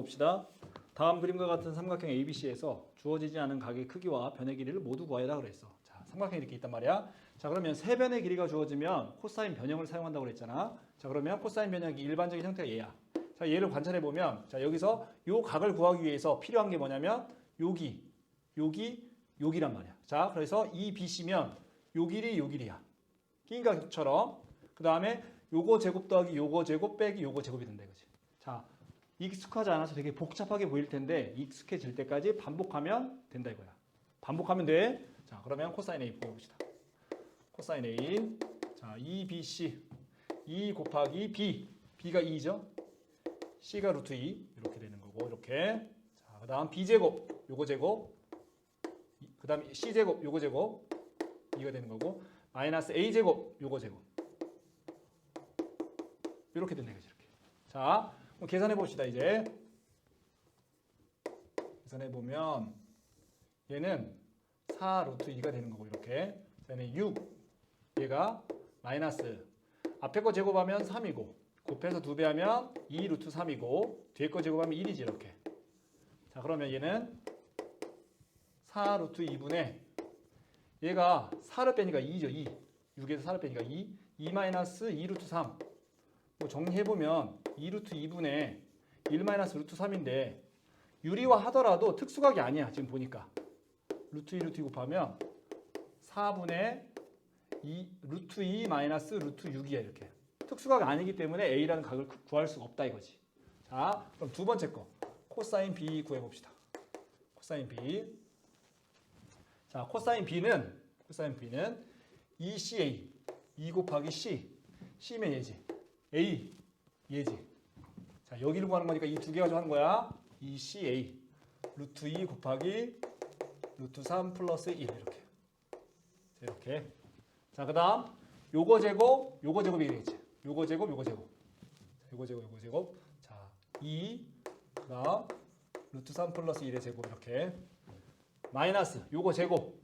봅시다. 다음 그림과 같은 삼각형 ABC에서 주어지지 않은 각의 크기와 변의 길이를 모두 구하여라 그랬어. 자, 삼각형이 이렇게 있단 말이야. 자, 그러면 세 변의 길이가 주어지면 코사인 변형을 사용한다고 그랬잖아. 자, 그러면 코사인 변형의 일반적인 형태가 얘야. 자, 얘를 관찰해 보면 자, 여기서 요 각을 구하기 위해서 필요한 게 뭐냐면 여기, 여기, 여기란 말이야. 자, 그래서 이 BC면 요 길이 요 길이야. 끼인각처럼. 그 다음에 요거 제곱 더하기 요거 제곱 빼기 요거 제곱이 된다 이거지. 자, 익숙하지 않아서 되게 복잡하게 보일 텐데 익숙해질 때까지 반복하면 된다 이거야. 반복하면 돼. 자, 그러면 코사인 A 보봅시다. 코사인 A. 자, 2BC 2 곱하기 B. B가 2죠. C가 루트 2 이렇게 되는 거고 이렇게. 자, 그 다음 B 제곱 요거 제곱. 그 다음 C 제곱 요거 제곱. 이가 되는 거고 마이너스 A 제곱 요거 제곱. 이렇게 된다 이거지 이렇게. 자, 계산해 봅시다 이제. 계산해 보면 얘는 4 루트 2가 되는 거고 이렇게. 얘는 6. 얘가 마이너스 앞에 거 제곱하면 3이고 곱해서 2배 하면 2 루트 3이고 뒤에 거 제곱하면 1이지 이렇게. 자, 그러면 얘는 4 루트 2분의 얘가 4를 빼니까 2죠. 2. 6에서 4를 빼니까 2. 2 마이너스 2 루트 3. 뭐 정리해보면 2루트 2분의 1 마이너스 루트 3인데 유리화 하더라도 특수각이 아니야 지금 보니까. 루트 2 루트 2 곱하면 4분의 2 루트 2 마이너스 루트 6이야 이렇게. 특수각 아니기 때문에 A라는 각을 구- 구할 수가 없다 이거지. 자 그럼 두 번째 거. 코사인 B 구해봅시다. 코사인 B. 자 코사인 B는 코사인 B는 2CA 2 곱하기 C. C면 얘지 A 얘지. 자 여기를 구하는 거니까 이 두 개 가지고 하는 거야. 2CA 루트 2 곱하기 루트 3 플러스 1 이렇게. 자, 이렇게. 자 그다음 요거 제곱 요거 제곱이 되겠지. 요거 제곱 요거 제곱. 자, 요거 제곱 요거 제곱. 자 2 그다음 루트 3 플러스 1의 제곱 이렇게. 마이너스 요거 제곱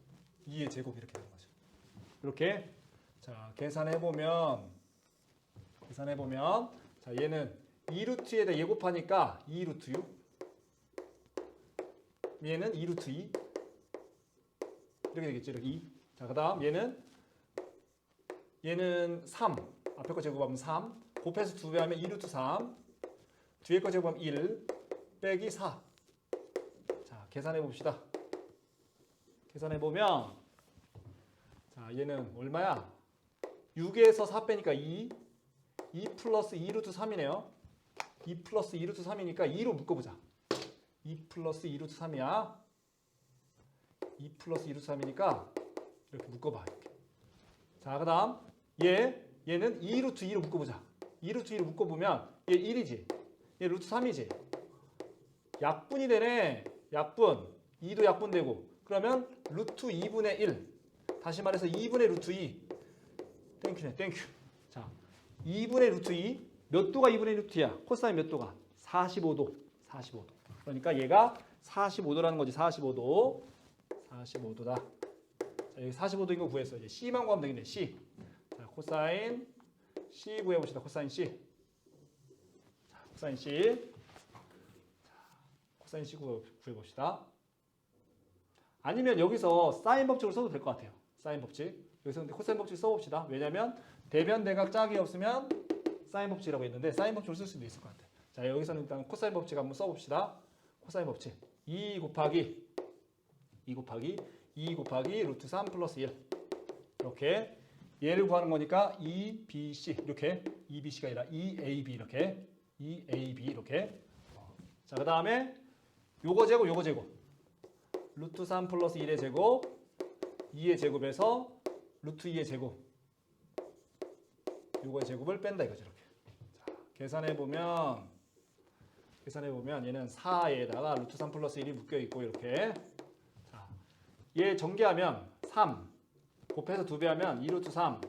2의 제곱 이렇게 되는 거죠. 이렇게 자 계산해 보면 계산해 보면 자 얘는 2루트에다 예 곱하니까 2루트 6 얘는 2루트 2 이렇게 되겠죠 이렇게 2. 자 그 다음 얘는 얘는 3 앞에 거 제곱하면 3 곱해서 2배 하면 2루트 3 뒤에 거 제곱하면 1 빼기 4. 자 계산해 봅시다. 계산해 보면 자 얘는 얼마야? 6에서 4 빼니까 2 2 플러스 2 루트 3이네요. 2 플러스 2 루트 3이니까 2로 묶어보자. 2 플러스 2 루트 3이야. 2 플러스 2 루트 3이니까 이렇게 묶어봐. 이렇게. 자, 그 다음 얘, 얘는 2 루트 2로 묶어보자. 2 루트 2로 묶어보면 얘 1이지. 얘 루트 3이지. 약분이 되네. 약분. 2도 약분되고. 그러면 루트 2분의 1. 다시 말해서 2분의 루트 2. 땡큐네, 땡큐. 자, 2분의 루트 2. 몇 도가 2분의 루트 2야? 코사인 몇 도가? 45도. 45도. 그러니까 얘가 45도라는 거지. 45도. 45도다. 자, 여기 45도인 거 구했어. 이제 C만 구하면 되겠네. C. 자, 코사인 C 구해 봅시다. 코사인 C. 자, 코사인 C. 자, 코사인 C 구해 봅시다. 아니면 여기서 사인 법칙을 써도 될 것 같아요. 사인 법칙. 여기서 근데 코사인 법칙 써봅시다. 왜냐면 대변 대각 짝이 없으면 사인 법칙이라고 했는데 사인 법칙을 쓸 수도 있을 것 같아요. 자 여기서는 일단 코사인 법칙 한번 써봅시다. 코사인 법칙. 2 곱하기 2 곱하기 2 곱하기 루트 3 플러스 1 이렇게 얘를 구하는 거니까 2BC 이렇게 2BC가 아니라 2AB 이렇게. 2AB 이렇게. 자 그 다음에 요거 제곱 요거 제곱. 루트 3 플러스 1의 제곱 2의 제곱에서 루트 2의 제곱 요거의 제곱을 뺀다 이거죠 이렇게. 자, 계산해 보면 계산해 보면 얘는 4에다가 루트 3 플러스 1이 묶여 있고 이렇게. 자, 얘 전개하면 3 곱해서 2배 하면 2 루트 3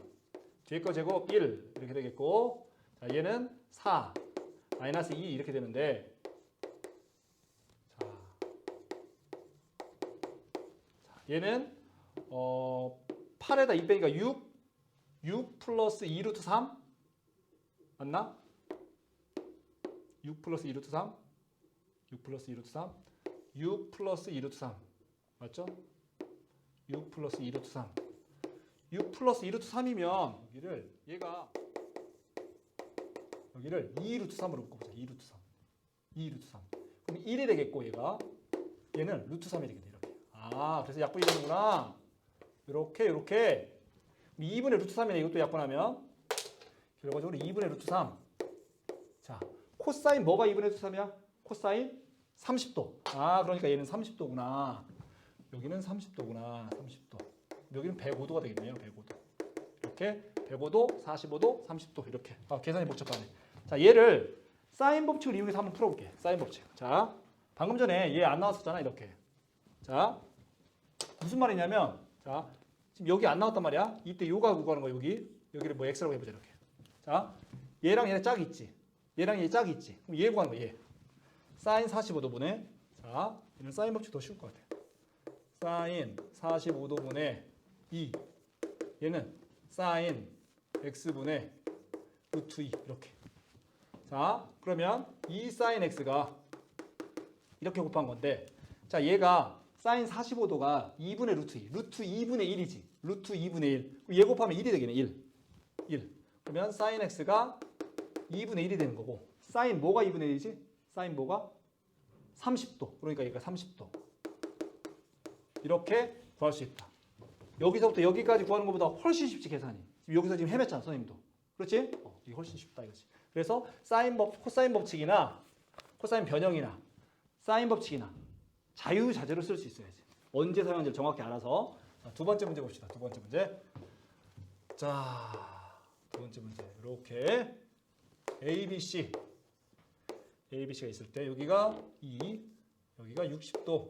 뒤에 거 제곱 1 이렇게 되겠고. 자, 얘는 4 마이너스 2 이렇게 되는데. 자, 자, 얘는 어 8에다 2 빼니까 6 6 플러스 2 루트 3 맞나? 6 플러스 2 루트 3 6 플러스 2 루트 3 6 플러스 2 루트 3 맞죠? 6 플러스 2 루트 3 6 플러스 2 루트 3이면 여기를 얘가 여기를 2 루트 3으로 묶어보자. 2 루트 3 2 루트 3 그럼 1이 되겠고 얘가. 얘는 루트 3이 되겠네 이렇게. 아 그래서 약분이 되는구나. 이렇게 이렇게 2분의 루트 3이네 이것도 약분하면 결과적으로 2분의 루트 3 자, 코사인 뭐가 2분의 루트 3이야? 코사인 30도. 아, 그러니까 얘는 30도구나. 여기는 30도구나. 30도. 여기는 105도가 되겠네요. 105도. 이렇게 105도, 45도, 30도 이렇게. 아, 계산이 복잡하네. 자, 얘를 사인 법칙을 이용해서 한번 풀어볼게. 사인 법칙. 자, 방금 전에 얘 안 나왔었잖아. 이렇게. 자, 무슨 말이냐면, 자, 지금 여기 안 나왔단 말이야. 이때 요가 구하는 거야. 여기. 여기를 뭐 x라고 해보자 이렇게. 자, 얘랑 얘는 짝이 있지. 얘랑 얘 짝이 있지. 그럼 얘 구하는 거야. 얘. 사인 45도분의 자, 얘는 사인 법칙 더 쉬울 것 같아. 사인 45도분의 2. 얘는 사인 x분의 루트 2 이렇게. 자, 그러면 2 사인 x가 이렇게 곱한 건데 자, 얘가 사인 45도가 2분의 루트 2. 루트 2분의 1이지. 루트 2분의 1. 그럼 얘 곱하면 1이 되겠네. 1. 1. 그러면 사인 x가 2분의 1이 되는 거고 사인 뭐가 2분의 1이지? 사인 뭐가? 30도. 그러니까 얘가 30도. 이렇게 구할 수 있다. 여기서부터 여기까지 구하는 것보다 훨씬 쉽지 계산이. 지금 여기서 지금 헤맸잖아 선생님도. 그렇지? 어, 이게 훨씬 쉽다 이거지. 그래서 사인 법, 코사인 법칙이나 코사인 변형이나 사인 법칙이나 자유자재로 쓸 수 있어야지. 언제 사용하는지 정확히 알아서. 자, 두 번째 문제 봅시다. 두 번째 문제. 자, 두 번째 문제. 이렇게 A, B, C. A, B, C가 있을 때 여기가 2, 여기가 60도,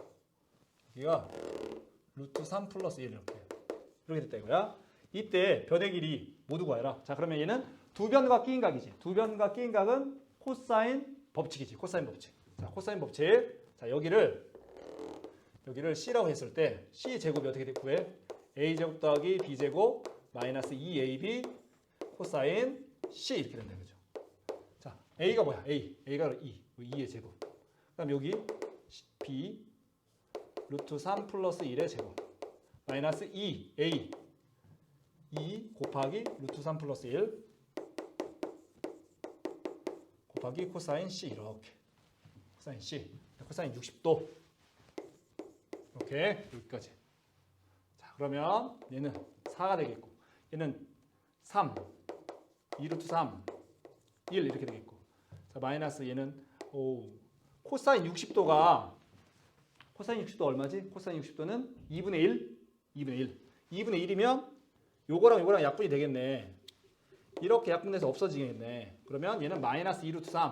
여기가 루트 3 플러스 1 이렇게 이렇게 됐다 이거야. 이때 변의 길이 모두 구해라. 자 그러면 얘는 두 변과 끼인 각이지. 두 변과 끼인 각은 코사인 법칙이지. 코사인 법칙. 자 코사인 법칙. 자 여기를 여기를 C라고 했을 때 C 제곱이 어떻게 돼? 구해? A 제곱 더하기 B 제곱 마이너스 2AB 코사인 C 이렇게 된다 이거죠. 자, A가 뭐야? A. A가 2. 2의 제곱. 그다음 여기 B 루트 3 플러스 1의 제곱. 마이너스 2 A 2 곱하기 루트 3 플러스 1 곱하기 코사인 C 이렇게. 코사인 C. 코사인 60도. 이렇게 여기까지. 자, 그러면 얘는 4가 되겠고 얘는 3 2 루트 3 1 이렇게 되겠고. 자 마이너스 얘는 오 코사인 60도가 코사인 60도 얼마지? 코사인 60도는 2분의 1 2분의 1 2분의 1이면 요거랑 요거랑 약분이 되겠네. 이렇게 약분돼서 없어지겠네. 그러면 얘는 마이너스 2 루트 3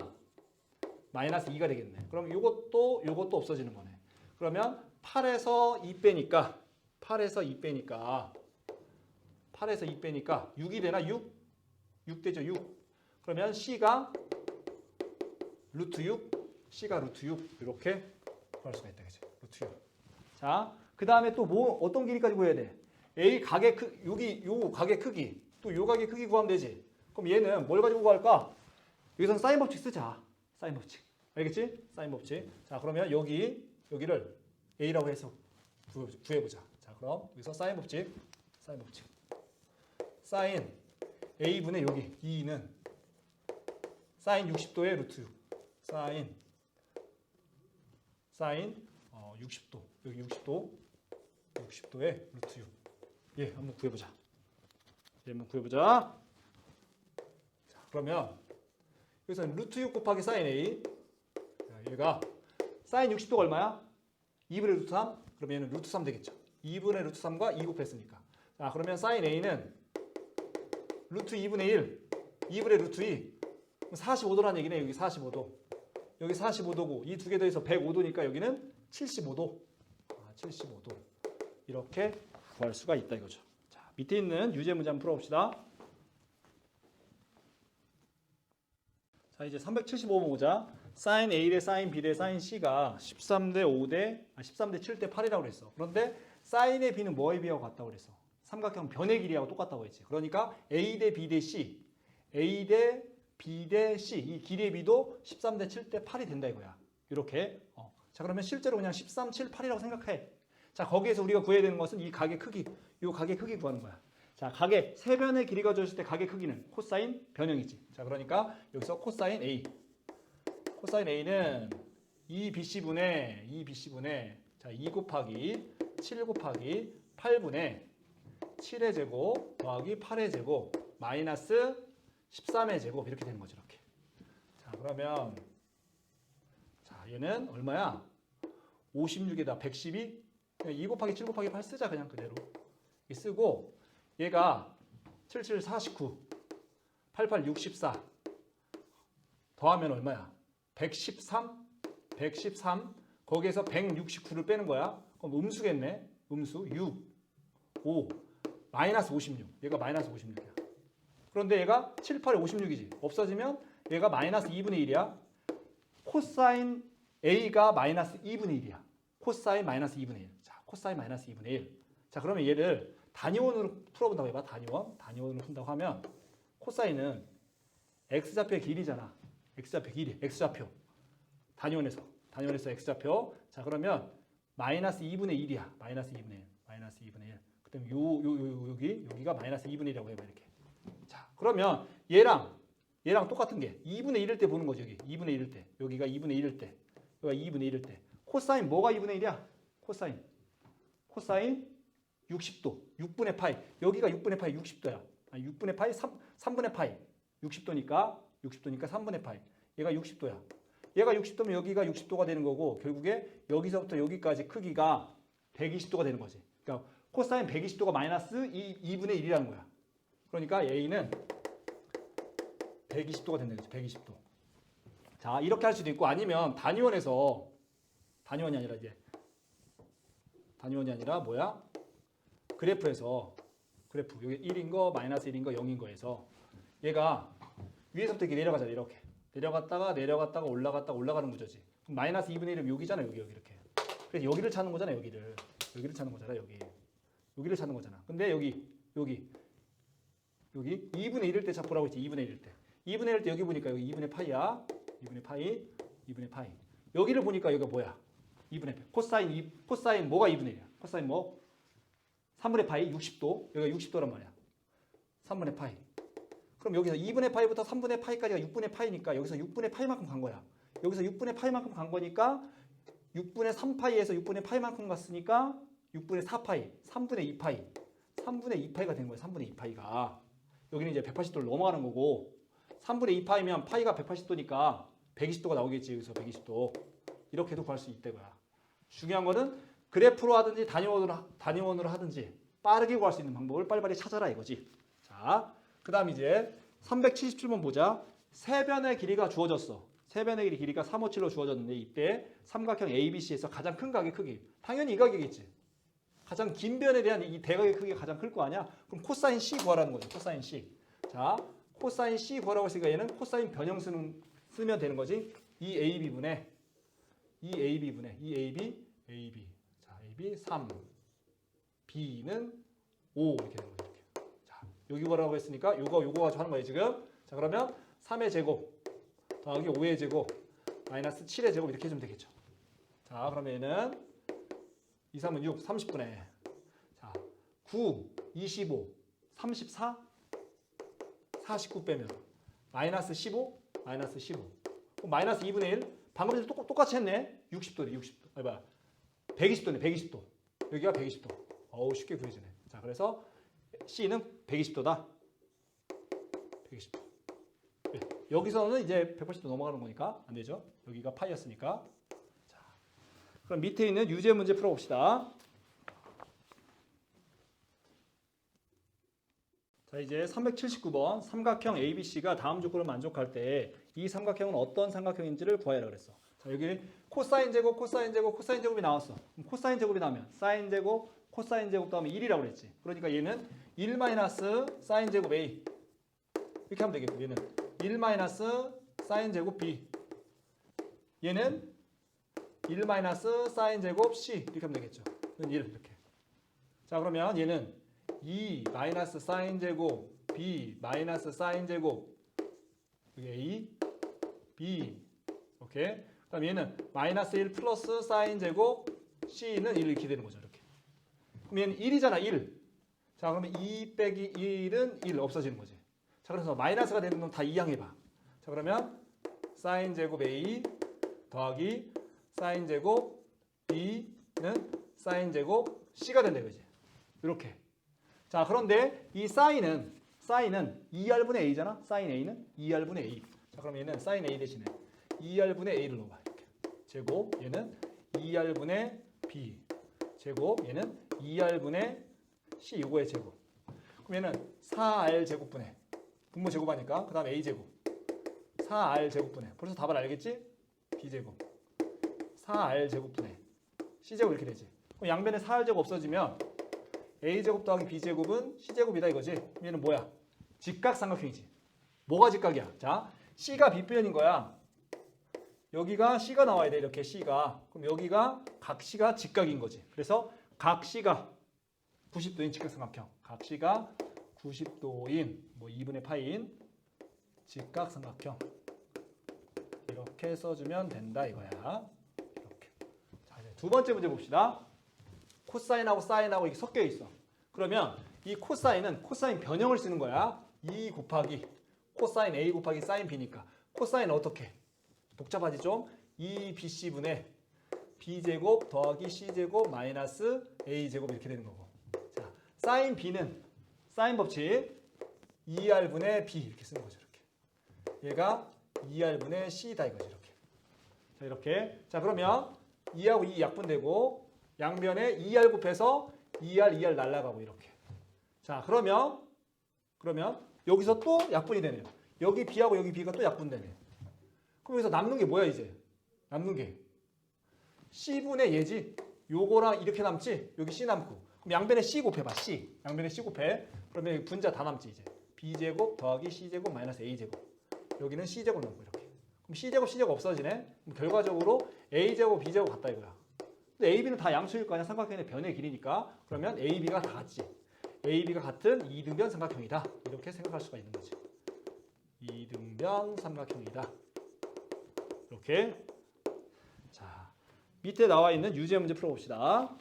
마이너스 2가 되겠네. 그럼 요것도 요것도 없어지는 거네. 그러면 8에서 2 빼니까 8에서 2 빼니까 8에서 2 빼니까 6이 되나? 6? 6 되죠 6 그러면 C가 루트 6 C가 루트 6 이렇게 구할 수가 있다 그죠? 루트 6 자 그 다음에 또 뭐 어떤 길이까지 구해야 돼? A 각의 크 여기 요 각의 크기. 또요 각의 크기 구하면 되지. 그럼 얘는 뭘 가지고 구할까? 여기선 사인 법칙 쓰자. 사인 법칙. 알겠지? 사인 법칙. 자 그러면 여기 여기를 A라고 해서 구해- 구해보자. 자 그럼 여기서 사인 법칙 사인 법칙. 사인 a분의 여기 2는 사인 60도의 루트 6 사인 사인 어, 60도. 여기 60도 60도의 루트 6 예, 한번 구해보자. 예, 한번 구해보자. 자, 그러면 여기서 루트 6 곱하기 사인 a. 자, 얘가 사인 60도가 얼마야? 2분의 루트 3? 그러면 얘는 루트 3 되겠죠 2분의 루트 3과 2 곱했으니까 자 그러면 사인 a는 루트 2분의 1, 2분의 루트 2. 45도라는 얘기네. 여기 45도. 여기 45도고 이 두 개 더해서 105도니까 여기는 75도. 아, 75도. 이렇게 구할 수가 있다 이거죠. 자, 밑에 있는 유제 문제 한번 풀어봅시다. 자, 이제 375번 보자. 사인 A 대 사인 B 대 사인 C가 13대 5대 아, 13대 7대 8이라고 그랬어. 그런데 사인의 B는 뭐의 B하고 같다고 그랬어? 삼각형 변의 길이하고 똑같다고 했지. 그러니까 A 대 B 대 C, A 대 B 대 C 이 길이의 B도 13대 7대 8이 된다 이거야. 이렇게. 어. 자 그러면 실제로 그냥 13, 7, 8이라고 생각해. 자 거기에서 우리가 구해야 되는 것은 이 각의 크기, 이 각의 크기 구하는 거야. 자 각의 세 변의 길이가 주어질 때 각의 크기는 코사인 변형이지. 자 그러니까 여기서 코사인 A. 코사인 A는 2BC 분의 2BC 분의 자 2 곱하기 7 곱하기 8분의 7의 제곱 더하기 8의 제곱 마이너스 13의 제곱 이렇게 되는 거죠 이렇게. 자 그러면 자 얘는 얼마야? 56에다 112 그냥 2 곱하기 7 곱하기 8 쓰자 그냥 그대로 이 쓰고 얘가 77 49 88 64 더하면 얼마야? 113 113 거기에서 169를 빼는 거야? 그럼 음수겠네. 음수 6 5 마이너스 56 얘가 마이너스 56이야. 그런데 얘가 7, 8에 56이지. 없어지면 얘가 마이너스 2분의 1이야. 코사인 A가 마이너스 2분의 1이야. 코사인 마이너스 2분의 1 자, 코사인 마이너스 2분의 1 자, 그러면 얘를 단위원으로 풀어본다고 해봐 단위원. 단위원으로 푼다고 하면 코사인은 x좌표의 길이잖아 x좌표 길이 x좌표. 단위원에서 단위원에서 x좌표. 자 그러면 마이너스 2분의 1이야. 마이너스 2분의 1 마이너스 2분의 1 그 다음에 요, 요, 요, 여기 여기가 마이너스 2분의 1이라고 해봐 이렇게. 자 그러면 얘랑 얘랑 똑같은 게 2분의 1일 때 보는 거지 여기. 2분의 1일 때. 여기가 2분의 1일 때. 여기가 2분의 1일 때. 코사인 뭐가 2분의 1이야? 코사인. 코사인 60도 6분의 파이. 여기가 6분의 파이 60도야. 아니 6분의 파이 3, 3분의 파이 60도니까 60도니까 3분의 파이 얘가 60도야. 얘가 60도면 여기가 60도가 되는 거고 결국에 여기서부터 여기까지 크기가 120도가 되는 거지. 그러니까 코사인 120도가 마이너스 2, 2분의 1이라는 거야. 그러니까 A는 120도가 된다는 거지 120도. 자 이렇게 할 수도 있고 아니면 단위원에서 단위원이 아니라 이제 단위원이 아니라 뭐야? 그래프에서 그래프 여기 1인 거 마이너스 1인 거 0인 거에서 얘가 위에서부터 이렇게 내려가잖아 이렇게. 내려갔다가 내려갔다가 올라갔다가 올라가는 구조지. 그럼 마이너스 2분의 1은 여기잖아 여기 여기 이렇게. 그래서 여기를 찾는 거잖아 여기를. 여기를 찾는 거잖아 여기. 여기를 찾는 거잖아. 근데 여기 여기. 여기 2분의 1일 때 잡으라고 했지 2분의 1일 때. 2분의 1일 때 여기 보니까 여기 2분의 파이야. 2분의 파이 2분의 파이. 여기를 보니까 여기가 뭐야? 2분의 파이 코사인 2, 코사인 뭐가 2분의 1이야? 코사인 뭐? 3분의 파이 60도? 여기가 60도란 말이야. 3분의 파이 그럼 여기서 2분의 파이부터 3분의 파이까지가 6분의 파이니까 여기서 6분의 파이만큼 간 거야. 여기서 6분의 파이만큼 간 거니까 6분의 3파이에서 6분의 파이만큼 갔으니까 6분의 4파이 3분의 2파이. 3분의 2파이가 된 거야 3분의 2파이가. 여기는 이제 180도를 넘어가는 거고 3분의 2파이면 파이가 180도니까 120도가 나오겠지 여기서 120도. 이렇게도 구할 수 있다고요 중요한 거는 그래프로 하든지 단위원으로, 하- 단위원으로 하든지 빠르게 구할 수 있는 방법을 빨리빨리 찾아라 이거지. 자, 그 다음 이제 377번 보자. 세변의 길이가 주어졌어. 세변의 길이 길이가 357로 주어졌는데 이때 삼각형 ABC에서 가장 큰 각의 크기. 당연히 이 각이겠지. 가장 긴 변에 대한 이 대각의 크기가 가장 클 거 아니야? 그럼 코사인 C 구하라는 거죠 코사인 C. 자 코사인 C 구하라고 했으니까 얘는 코사인 변형 쓰는, 쓰면 되는 거지. 이 AB분의 이 AB분의 이 AB AB 자 AB 3 B는 5 이렇게 되는 거죠 여기 구하라고 했으니까 요거 요거 가지고 하는 거예요 지금. 자 그러면 3의 제곱 더하기 5의 제곱 마이너스 7의 제곱 이렇게 해주면 되겠죠. 자 그러면 얘는 2, 3은 6, 30분의 자, 9, 25, 34, 49 빼면 마이너스 15, 마이너스 15 그럼 마이너스 2분의 1 방금 전에 똑, 똑같이 했네. 60도네 60도. 아니 뭐야. 120도네 120도. 여기가 120도. 어우 쉽게 구해지네. 자 그래서 C는 120도다 120도 네, 여기서는 이제 180도 넘어가는 거니까 안 되죠 여기가 파이였으니까 그럼 밑에 있는 유제 문제 풀어봅시다. 자 이제 379번 삼각형 ABC가 다음 조건을 만족할 때 이 삼각형은 어떤 삼각형인지를 구하라 그랬어. 자 여기 코사인 제곱, 코사인 제곱, 코사인 제곱이 나왔어. 그럼 코사인 제곱이 나오면 사인 제곱, 코사인 제곱 다음에 1이라고 그랬지. 그러니까 얘는 1 마이너스 사인 제곱 A 이렇게 하면 되겠고 얘는 1 마이너스 사인 제곱 B 얘는 1 마이너스 사인 제곱 C 이렇게 하면 되겠죠. 1 이렇게. 자 그러면 얘는 2 마이너스 사인 제곱 B 마이너스 사인 제곱 여기 A B 오케이. 그럼 얘는 마이너스 1 플러스 사인 제곱 C는 1 이렇게 되는 거죠. 이렇게. 그럼 얘는 1이잖아. 1. 자 그러면 2 빼기 1은 1 없어지는 거지. 자 그래서 마이너스가 되는 건다 이항해봐. 자 그러면 사인 제곱 A 더하기 사인 제곱 B는 사인 제곱 C가 된다 이거지. 이렇게. 자 그런데 이 사인은 사인은 2R분의 A잖아. 사인 A는 2R분의 A. 자 그럼 얘는 사인 A 대신에 2R분의 A를 넣어봐. 이렇게. 제곱 얘는 2R분의 B 제곱 얘는 2R분의 C 이거의 제곱. 얘는 4R 제곱분의 분모 제곱하니까 그 다음 A 제곱 4R 제곱분의 벌써 답을 알겠지? B 제곱 4R 제곱분의 C 제곱 이렇게 되지. 그럼 양변에 4R 제곱 없어지면 A 제곱 더하기 B 제곱은 C 제곱이다 이거지. 얘는 뭐야? 직각 삼각형이지. 뭐가 직각이야? 자, C가 B변인 거야. 여기가 C가 나와야 돼 이렇게 C가. 그럼 여기가 각 C가 직각인 거지. 그래서 각 C가 90도인 직각삼각형. 각 C가 90도인 뭐 2분의 파인 직각삼각형. 이렇게 써주면 된다 이거야. 이렇게. 자, 이제 두 번째 문제 봅시다. 코사인하고 사인하고 이게 섞여 있어. 그러면 이 코사인은 코사인 변형을 쓰는 거야. 2 곱하기 코사인 A 곱하기 사인 B니까 코사인 어떻게? 복잡하지 좀. 2BC분의 B제곱 더하기 C제곱 마이너스 A제곱 이렇게 되는 거고. 자, 사인 B는 사인 법칙 2R분의 B 이렇게 쓰는 거죠. 이렇게. 얘가 2R분의 C다 이거죠. 이렇게. 자, 이렇게. 자, 그러면 2하고 2 약분되고 양변에 2R 곱해서 2R, 2R 날라가고 이렇게. 자, 그러면 그러면 여기서 또 약분이 되네요. 여기 B하고 여기 B가 또 약분되네. 그럼 여기서 남는 게 뭐야 이제? 남는 게 C분의 얘지. 요거랑 이렇게 남지. 여기 C 남고. 양변에 C 곱해봐. C. 양변에 C 곱해. 그러면 여기 분자 다 남지 이제. B제곱 더하기 C제곱 마이너스 A제곱. 여기는 C제곱 남고 이렇게. 그럼 C제곱 C제곱 없어지네. 결과적으로 A제곱 B제곱 같다 이거야. 근데 A, B는 다 양수일 거 아니야. 삼각형의 변의 길이니까. 그러면 A, B가 다 같지. A, B가 같은 이등변 삼각형이다. 이렇게 생각할 수가 있는 거지. 이등변 삼각형이다. 이렇게. 자, 밑에 나와 있는 유제 문제 풀어봅시다.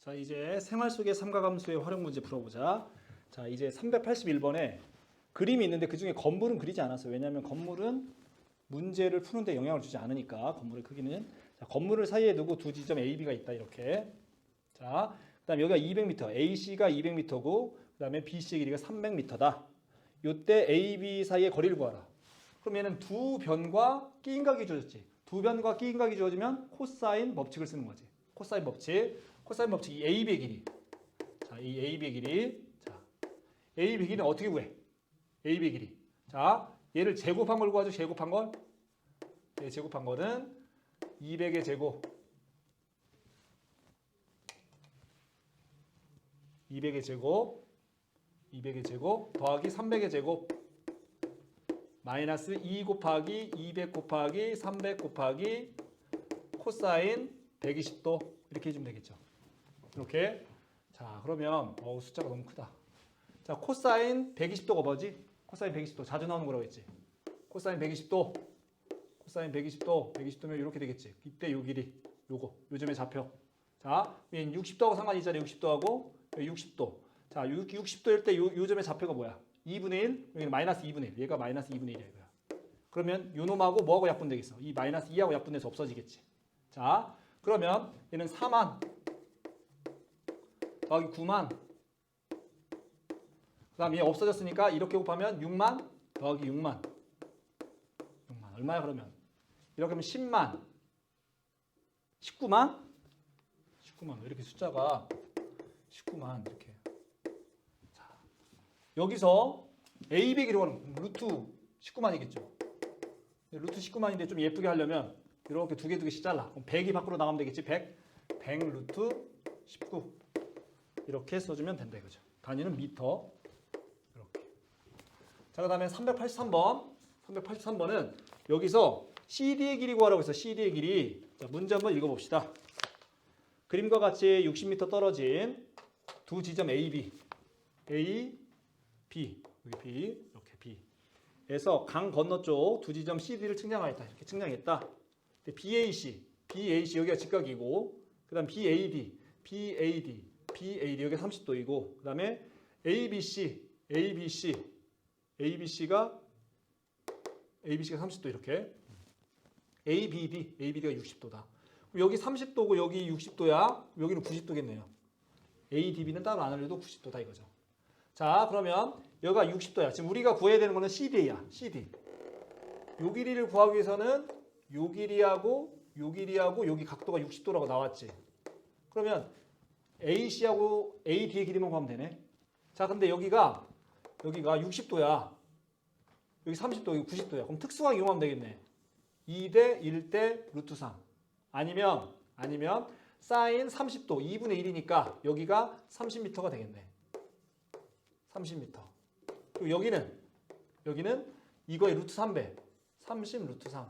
자, 이제 생활 속의 삼각함수의 활용 문제 풀어보자. 자, 이제 381번에 그림이 있는데 그 중에 건물은 그리지 않았어요. 왜냐하면 건물은 문제를 푸는데 영향을 주지 않으니까 건물의 크기는 자, 건물을 사이에 두고 두 지점 A, B가 있다 이렇게. 자, 그다음 여기가 200m, AC가 200m고 그다음에 BC의 길이가 300m다. 요때 A, B 사이의 거리를 구하라. 그럼 얘는 두 변과 끼인각이 주어졌지. 두 변과 끼인각이 주어지면 코사인 법칙을 쓰는 거지. 코사인 법칙. 코사인 법칙 이 AB의 길이. 자, 이 AB의 길이. 자, AB의 길이는 어떻게 구해? AB의 길이. 자, 얘를 제곱한 걸 구하죠. 제곱한 걸. 네, 제곱한 거는 200의 제곱 200의 제곱 200의 제곱 더하기 300의 제곱 마이너스 2 곱하기 200 곱하기 300 곱하기 코사인 120도 이렇게 해주면 되겠죠. 이렇게 자 그러면 어우 숫자가 너무 크다. 자 코사인 120도가 뭐지? 코사인 120도 자주 나오는 거라고 했지. 코사인 120도 코사인 120도 120도면 이렇게 되겠지. 이때 요 길이 요거 요즘에 잡혀. 자, 얘는 60도하고 상관이 있잖아요. 60도하고 60도. 자, 6, 60 도일 때 요, 요 점의 좌표가 뭐야? 2분의 1, 여기는 마이너스 2분의 1. 얘가 마이너스 2분의 1이야, 이거야. 그러면 요 놈하고 뭐하고 약분되겠어? 이 마이너스 2하고 약분돼서 없어지겠지. 자, 그러면 얘는 4만 더하기 9만. 그 다음 얘 없어졌으니까 이렇게 곱하면 6만 더하기 6만. 6만. 얼마야 그러면? 이렇게 하면 10만. 19만? 19만. 왜 이렇게 숫자가 19만. 이렇게. 자 여기서 A 100이라고 하는 루트 19만이겠죠. 루트 19만인데 좀 예쁘게 하려면 이렇게 두 개 두 개씩 잘라. 그럼 100이 밖으로 나가면 되겠지? 100 100 루트 19 이렇게 써주면 된다 이거죠. 단위는 미터. 이렇게. 자 그 다음에 383번. 383번은 여기서 CD의 길이 구하라고 했어 CD의 길이. 자 문제 한번 읽어봅시다. 그림과 같이 60m 떨어진 두 지점 A, B, A, B, 여기 B, 이렇게 B, 에서 강 건너쪽 두 지점 CD를 측량하였다. 이렇게 측량했다. BAC, BAC 여기가 직각이고, 그 다음 BAD, BAD, BAD 여기가 30도이고, 그 다음에 ABC, ABC, ABC가 ABC가 30도 이렇게. ABD, ABD가 60도다. 여기 30도고 여기 60도야. 여기는 90도겠네요. ADB는 따로 안 알려도 90도다 이거죠. 자, 그러면 여기가 60도야. 지금 우리가 구해야 되는 거는 CD야. CD. 요 길이를 구하기 위해서는 요 길이하고 요 길이하고 여기 각도가 60도라고 나왔지. 그러면 AC하고 AD의 길이만 구하면 되네. 자, 근데 여기가 여기가 60도야. 여기 30도, 여기 90도야. 그럼 특수항 이용하면 되겠네. 2대 1대 루트 3. 아니면 아니면 사인 30도 2분의 1이니까 여기가 30m가 되겠네. 30m. 그리고 여기는 여기는 이거의 루트 3배. 30 루트 3.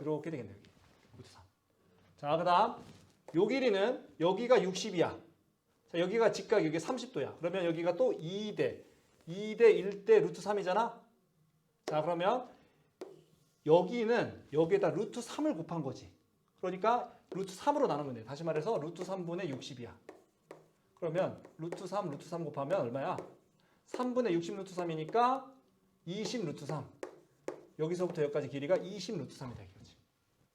이렇게 되겠네. 루트 3. 자, 그다음 요 길이는 여기가 60이야. 자, 여기가 직각 여기 30도야. 그러면 여기가 또 2대 2대 1대 루트 3이잖아. 자, 그러면 여기는 여기에다 루트 3을 곱한 거지. 그러니까 루트 3으로 나누면 돼. 다시 말해서 루트 3분의 60이야. 그러면 루트 3, 루트 3 곱하면 얼마야? 3분의 60 루트 3이니까 20 루트 3. 여기서부터 여기까지 길이가 20 루트 3이다 이거지.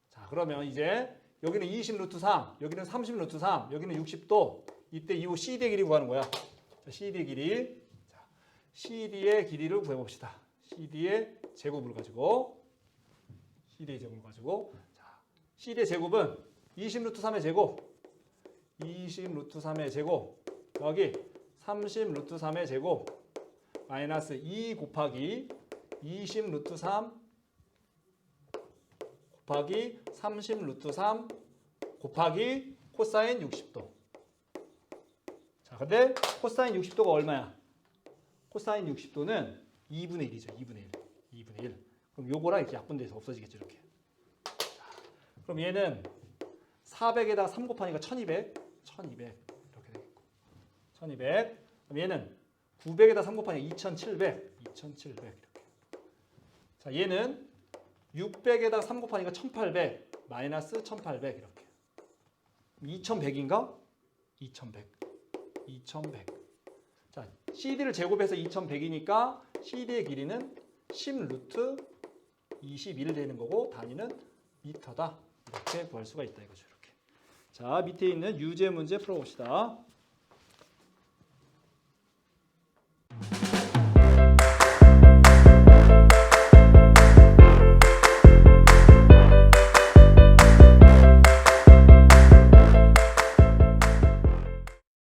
자, 그러면 이제 여기는 20 루트 3, 여기는 30 루트 3, 여기는 60도. 이때 이 CD의 길이 구하는 거야. 자, CD의 길이. 자, CD의 길이를 구해 봅시다. CD의 제곱을 가지고 CD의 제곱을 가지고 자, CD의 제곱은 20 루트 3의 제곱 20 루트 3의 제곱 더하기 30 루트 3의 제곱 마이너스 2 곱하기 20 루트 3 곱하기 30 루트 3 곱하기 코사인 60도. 자 근데 코사인 60도가 얼마야? 코사인 60도는 2분의 1이죠 2분의 1 2분의 1 그럼 요거랑 이렇게 약분돼서 없어지겠죠 이렇게. 자, 그럼 얘는 400에다가 3 곱하니까 1200 1200 이렇게 되겠고. 1200 그럼 얘는 900에다 3 곱하니까 2700 2700 이렇게. 자 얘는 600에다 3 곱하니까 1800 마이너스 1800 이렇게. 2100인가? 2100 2100 자 CD를 제곱해서 2100이니까 CD의 길이는 10 루트 21 되는 거고 단위는 미터다. 이렇게 구할 수가 있다 이거죠 이렇게. 자 밑에 있는 유제 문제 풀어봅시다